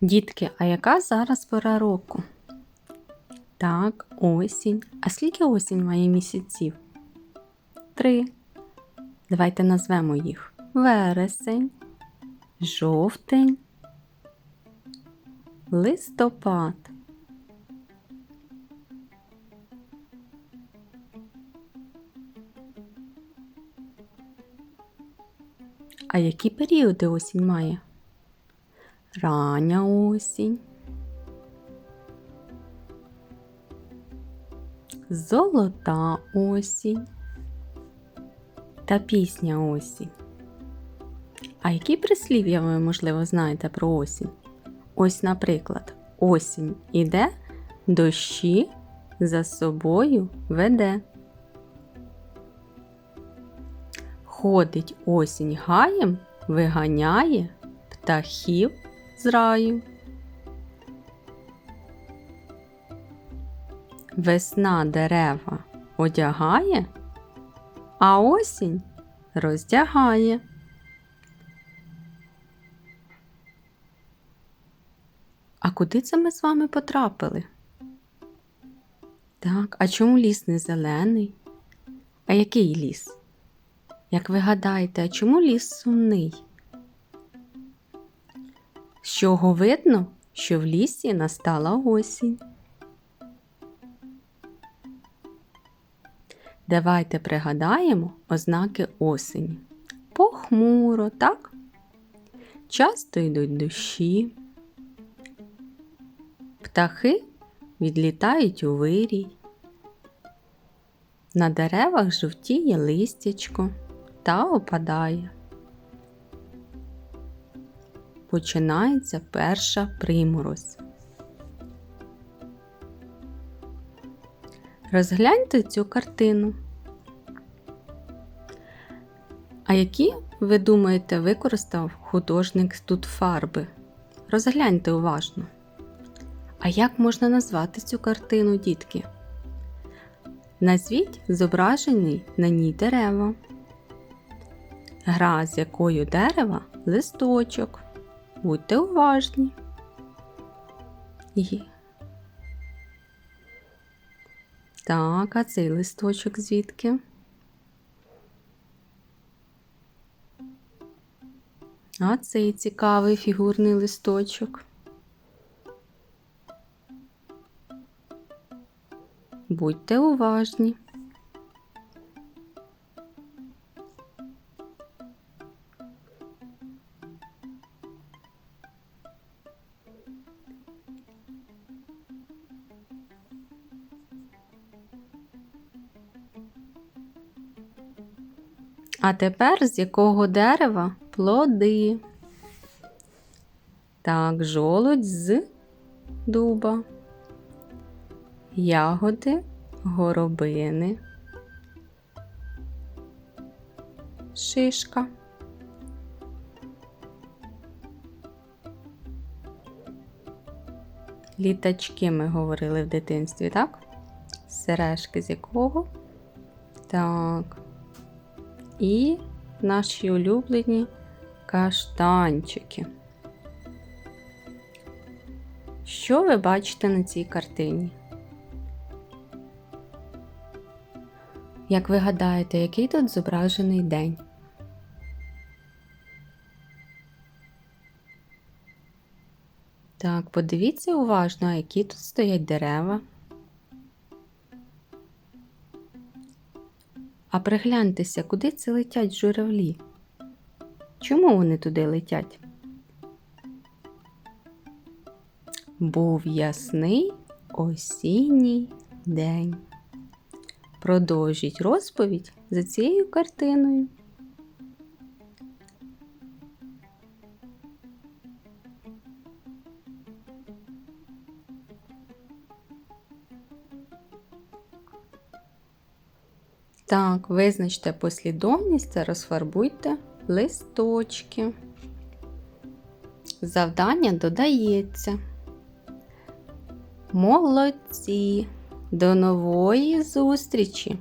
Дітки, а яка зараз пора року? Так, осінь. А скільки осінь має місяців? Три. Давайте назвемо їх вересень, жовтень, листопад. А які періоди осінь має? Рання осінь. Золота осінь та пісня осінь. А які прислів'я ви, можливо, знаєте про осінь? Ось, наприклад, осінь іде, дощі за собою веде. Ходить осінь гаєм, виганяє птахів з раю. Весна дерева одягає, а осінь роздягає. А куди це ми з вами потрапили? Так, а чому ліс не зелений? А який ліс? Як ви гадаєте, а чому ліс сумний? З чого видно, що в лісі настала осінь? Давайте пригадаємо ознаки осені. Похмуро, так? Часто йдуть дощі. Птахи відлітають у вирій. На деревах жовтіє листячко та опадає. Починається перша приморозь. Розгляньте цю картину. А які, ви думаєте, використав художник тут фарби? Розгляньте уважно. А як можна назвати цю картину, дітки? Назвіть зображений на ній дерева. Гра з якою дерева листочок. Будьте уважні. Є. Так, а цей листочок звідки? А цей цікавий фігурний листочок. Будьте уважні. А тепер з якого дерева плоди? Так, жолудь з дуба, ягоди, горобини, шишка. Літачки ми говорили в дитинстві, так? Сережки з якого? Так. І наші улюблені каштанчики. Що ви бачите на цій картині? Як ви гадаєте, який тут зображений день? Так, подивіться уважно, які тут стоять дерева. А пригляньтеся, куди це летять журавлі? Чому вони туди летять? Був ясний осінній день. Продовжіть розповідь за цією картиною. Так, визначте послідовність та розфарбуйте листочки. Завдання додається. Молодці! До нової зустрічі!